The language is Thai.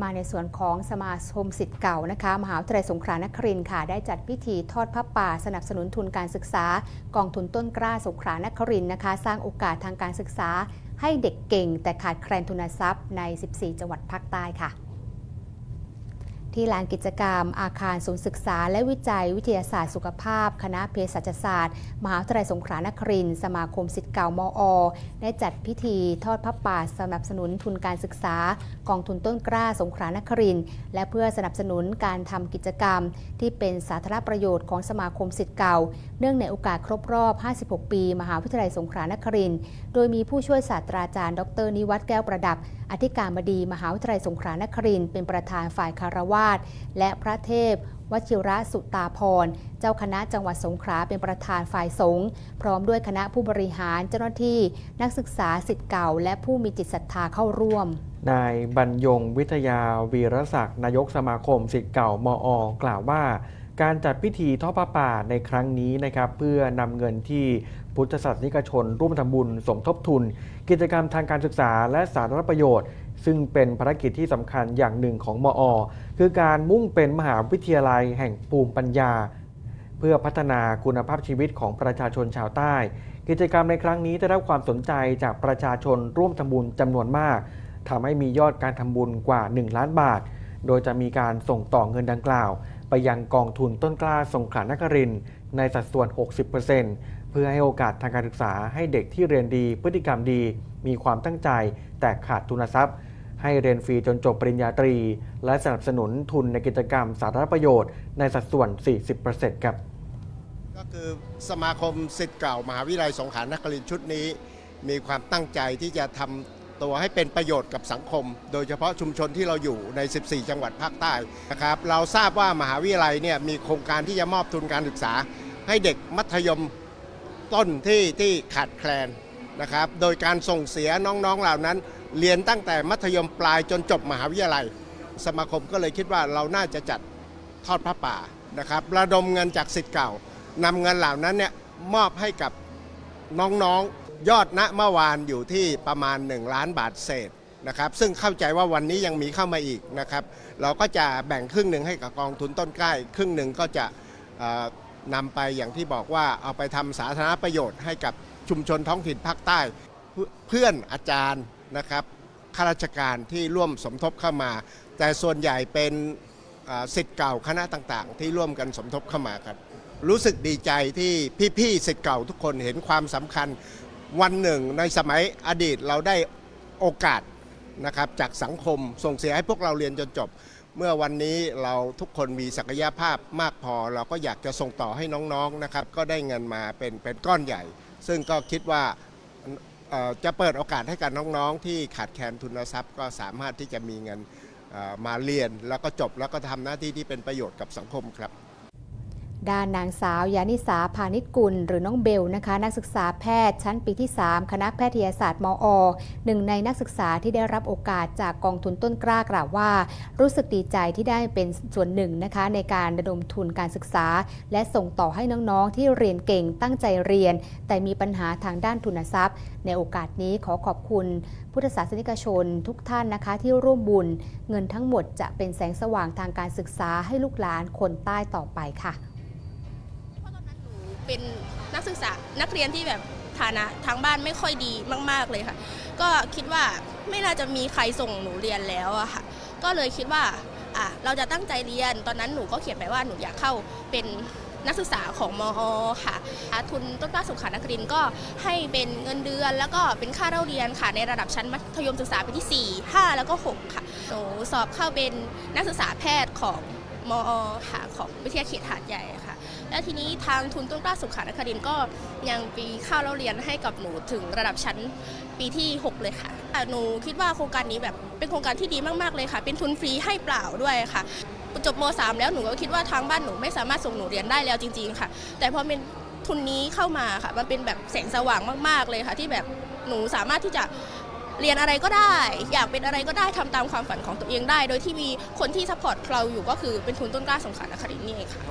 มาในส่วนของสมาคมสิทธิ์เก่านะคะมหาวิทยาลัยสงขลานครินทร์ค่ะ ได้จัดพิธีทอดพระป่า สนับสนุนทุนการศึกษา กองทุนต้นกล้าสงขลานครินทร์นะคะ สร้างโอกาสทางการศึกษา ให้เด็กเก่ง แต่ขาดแคลนทุนทรัพย์ใน 14 จังหวัดภาคใต้ค่ะ ที่ลานกิจกรรม อาคารศูนย์ศึกษา และวิจัยวิทยาศาสตร์สุขภาพ คณะเภสัชศาสตร์ มหาวิทยาลัยสงขลานครินสมาคมสิทธิ์เก่ามอ ได้จัดพิธีทอดพระป่าสนับสนุนทุนการศึกษา กองทุนต้นกล้าสงขลานครินและเพื่อสนับสนุนการทำกิจกรรม ที่เป็นสาธารณประโยชน์ของสมาคมสิทธิ์เก่า เนื่องในโอกาสครบรอบ 56 ปี มหาวิทยาลัยสงขลานครินโดยมีผู้ช่วยศาสตราจารย์ ดร นิวัฒน์แก้วประดับ อธิการบดี มหาวิทยาลัยสงขลานครินเป็นประธานฝ่ายคารวะาส และพระเทพวชิระสุตาพร เจ้าคณะจังหวัดสงขลาเป็นประธานฝ่ายสงฆ์พร้อมด้วยคณะผู้บริหารเจ้าหน้าที่นักศึกษาสิทธิ์เก่า และผู้มีจิตศรัทธาเข้าร่วม นายบรรยงวิทยาวีรศักดิ์นายกสมาคมสิทธิ์เก่ามอกล่าวว่า การจัดพิธีทอดพระป่าในครั้งนี้นะครับเพื่อนำเงินที่พุทธศาสนิกชน ร่วมทำบุญสมทบทุน กิจกรรมทางการศึกษาและสาธารณประโยชน์ ซึ่งเป็นภารกิจที่สำคัญอย่างหนึ่งของมอ คือการมุ่งเป็นมหาวิทยาลัยแห่งภูมิปัญญา เพื่อพัฒนาคุณภาพชีวิตของประชาชนชาวใต้ กิจกรรมในครั้งนี้ได้รับความสนใจจากประชาชนร่วมทำบุญจำนวนมากทำให้มียอดการทำบุญกว่า 1 ล้านบาท โดยจะมีการส่งต่อเงินดังกล่าว ไปยังกองทุนต้นกล้าสงขลานครินในสัดส่วน 60%เพื่อให้โอกาสทางการศึกษาให้เด็กที่เรียนดี พฤติกรรมดี มีความตั้งใจ แต่ขาดทุนทรัพย์ ให้เรียนฟรีจนจบปริญญาตรี และสนับสนุนทุนในกิจกรรมสาธารณประโยชน์ในสัดส่วน 40%ครับ ก็คือสมาคมสิทธิ์เก่ามหาวิทยาลัยสงขลานครินทร์ชุดนี้ มีความตั้งใจที่จะทำตัวให้เป็นประโยชน์กับสังคม โดยเฉพาะชุมชนที่เราอยู่ใน 14 จังหวัดภาคใต้นะครับ เราทราบว่ามหาวิทยาลัยเนี่ยมีโครงการที่จะมอบทุนการศึกษา ให้เด็กมัธยมต้นที่ที่ขาดแคลนนะครับ โดยการส่งเสียน้องๆเหล่านั้น เรียนตั้งแต่มัธยมปลายจนจบมหาวิทยาลัย สมาคมก็เลยคิดว่าเราน่าจะจัดทอดพระป่านะครับระดมเงินจากสิทธิ์เก่านำเงินเหล่านั้นเนี่ยมอบให้กับน้องๆยอดณเมื่อวานอยู่ที่ประมาณ 1 ล้านบาทเศษนะครับซึ่งเข้าใจว่าวันนี้ยังมีเข้ามาอีกนะครับเราก็จะแบ่งครึ่งหนึ่งให้กับกองทุนต้นกล้าครึ่งหนึ่งก็จะนำไปอย่างที่บอกว่าเอาไปทำสาธารณประโยชน์ให้กับชุมชนท้องถิ่นภาคใต้ เพื่อนอาจารย์ นะครับข้าราชการที่ร่วมสมทบเข้ามา แต่ส่วนใหญ่เป็นสิทธิ์เก่าคณะต่างๆ ที่ร่วมกันสมทบเข้ามาครับ รู้สึกดีใจที่พี่ๆสิทธิ์เก่าทุกคนเห็นความสำคัญวันหนึ่งในสมัยอดีตเราได้โอกาสนะครับจากสังคมส่งเสียให้พวกเราเรียนจนจบ เมื่อวันนี้เราทุกคนมีศักยภาพมากพอ เราก็อยากจะส่งต่อให้น้องๆนะครับ ก็ได้เงินมาเป็นเป็นก้อนใหญ่ ซึ่งก็คิดว่า จะเปิดโอกาสให้กับน้องๆ ที่ขาดแคลนทุนทรัพย์ก็สามารถที่จะมีเงินมาเรียนแล้วก็จบแล้วก็ทำหน้าที่ที่เป็นประโยชน์กับสังคมครับ ด้านนางสาวยานิสาพาณิชกุล หรือน้องเบลนะคะ นักศึกษาแพทย์ชั้นปีที่ 3 คณะแพทยศาสตร์มอหนึ่งในนักศึกษาที่ได้รับโอกาสจากกองทุนต้นกล้ากล่าวว่า รู้สึกดีใจที่ได้เป็นส่วนหนึ่งนะคะ ในการระดมทุนการศึกษา และส่งต่อให้น้องๆ ที่เรียนเก่งตั้งใจเรียน แต่มีปัญหาทางด้านทุนทรัพย์ ในโอกาสนี้ขอขอบคุณพุทธศาสนิกชนทุกท่านนะคะที่ร่วมบุญ เงินทั้งหมดจะเป็นแสงสว่างทางการศึกษาให้ลูกหลานคนใต้ต่อไปค่ะ เป็นนักศึกษานักเรียนที่แบบฐานะทางบ้านไม่ค่อยดีมากๆเลยค่ะ ก็คิดว่าไม่น่าจะมีใครส่งหนูเรียนแล้วอะค่ะ ก็เลยคิดว่าอะเราจะตั้งใจเรียน ตอนนั้นหนูก็เขียนไปว่าหนูอยากเข้าเป็นนักศึกษาของมอค่ะ ทุนต้นกล้าสุขานครินทร์ก็ให้เป็นเงินเดือน แล้วก็เป็นค่าเล่าเรียนค่ะ ในระดับชั้นมัธยมศึกษาปีที่ 4 5 แล้วก็ 6 ค่ะหนูสอบเข้าเป็นนักศึกษาแพทย์ของมอค่ะของวิทยาเขตหาดใหญ่ค่ะ แล้วทีนี้ทางทุนต้นกล้าสุขานครินก็ยังปีข้าวเล่าเรียนให้กับหนูถึงระดับชั้นปีที่ 6 เลยค่ะหนูคิดว่าโครงการนี้แบบเป็นโครงการที่ดีมากๆเลยค่ะ เป็นทุนฟรีให้เปล่าด้วยค่ะจบม .3 แล้วหนูก็คิดว่าทางบ้านหนูไม่สามารถส่งหนูเรียนได้แล้วจริง ๆ ค่ะ แต่พอเป็นทุนนี้เข้ามาค่ะ มันเป็นแบบแสงสว่างมาก ๆ เลยค่ะ ที่แบบหนูสามารถที่จะเรียนอะไรก็ได้ อยากเป็นอะไรก็ได้ทำตามความฝันของตัวเองได้ โดยที่มีคนที่ซัพพอร์ตเราอยู่ก็คือเป็นทุนต้นกล้าสงขลานครินนี่เองค่ะ